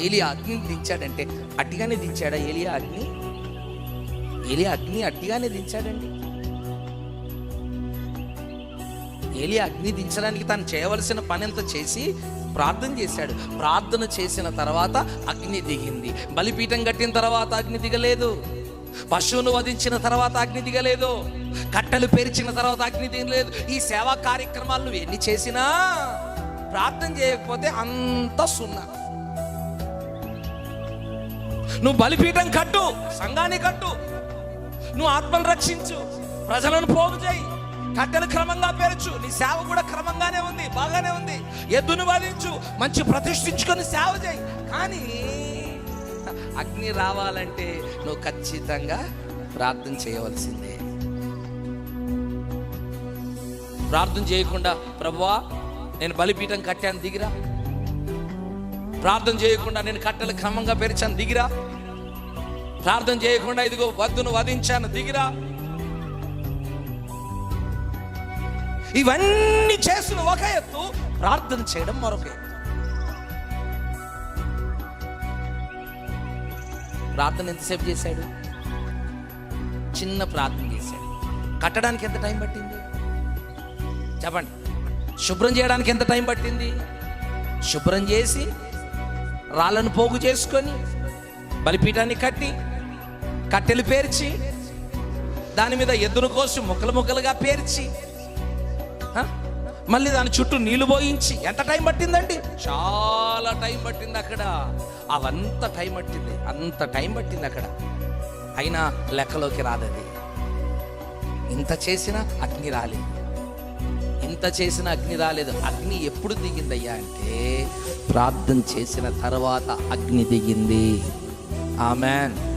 ఏలియా అగ్నిని దించాడంటే అట్టిగానే దించాడా ఏలియా అగ్ని? ఏలియా అగ్ని అట్టిగానే దించాడండి. ఏలియా అగ్ని దించడానికి తను చేయవలసిన పని ఎంత చేసి ప్రార్థన చేశాడు. ప్రార్థన చేసిన తర్వాత అగ్ని దిగింది. బలిపీఠం కట్టిన తర్వాత అగ్ని దిగలేదు. పశువును వధించిన తర్వాత అగ్ని దిగలేదు. కట్టెలు పేర్చిన తర్వాత అగ్ని దిగలేదు. ఈ సేవా కార్యక్రమాలు నువ్వు ఎన్ని చేసినా ప్రార్థన చేయకపోతే అంత సున్నా. నువ్వు బలిపీఠం కట్టు సంఘాన్ని కట్టు. నువ్వు ఆత్మను రక్షించు. ప్రజలను పోగు చేయి. కట్టెలు క్రమంగా పేర్చు. నీ సేవ కూడా క్రమంగానే ఉంది బాగానే ఉంది. ఎద్దును వాదించు మంచి ప్రతిష్ఠించుకొని సేవ చేయి. కానీ అగ్ని రావాలంటే నువ్వు ఖచ్చితంగా ప్రార్థన చేయవలసిందే. ప్రార్థన చేయకుండా ప్రభువా నేను బలిపీఠం కట్టాను దిగిరా. ప్రార్థన చేయకుండా నేను కట్టెలు క్రమంగా పెరిచాను. దిగిరా. ప్రార్థన చేయకుండా ఇదిగో వద్దును వధించాను. దిగిరా. ఇవన్నీ చేసిన ఒక ఎత్తు ప్రార్థన చేయడం మరొక ఎత్తు. ప్రార్థన ఎంతసేపు చేశాడు? చిన్న ప్రార్థన చేశాడు. కట్టడానికి ఎంత టైం పట్టింది? చెప్పండి. శుభ్రం చేయడానికి ఎంత టైం పట్టింది? శుభ్రం చేసి రాళ్ళను పోగు చేసుకొని బలిపీఠాన్ని కట్టి కట్టెలు పేర్చి దాని మీద ఎద్దును కోసి ముక్కలు ముక్కలుగా పేర్చి మళ్ళీ దాని చుట్టూ నీళ్ళు పోయించి ఎంత టైం పట్టిందండి? చాలా టైం పట్టింది అక్కడ. అవంత టైం పట్టింది అంత టైం పట్టింది అక్కడ. అయినా లెక్కలోకి రాదది. ఇంత చేసినా అగ్ని రాలేదు. ఇంత చేసిన అగ్ని రాలేదు. అగ్ని ఎప్పుడు దిగిందయ్యా అంటే ప్రార్థన చేసిన తర్వాత అగ్ని దిగింది. ఆమెన్.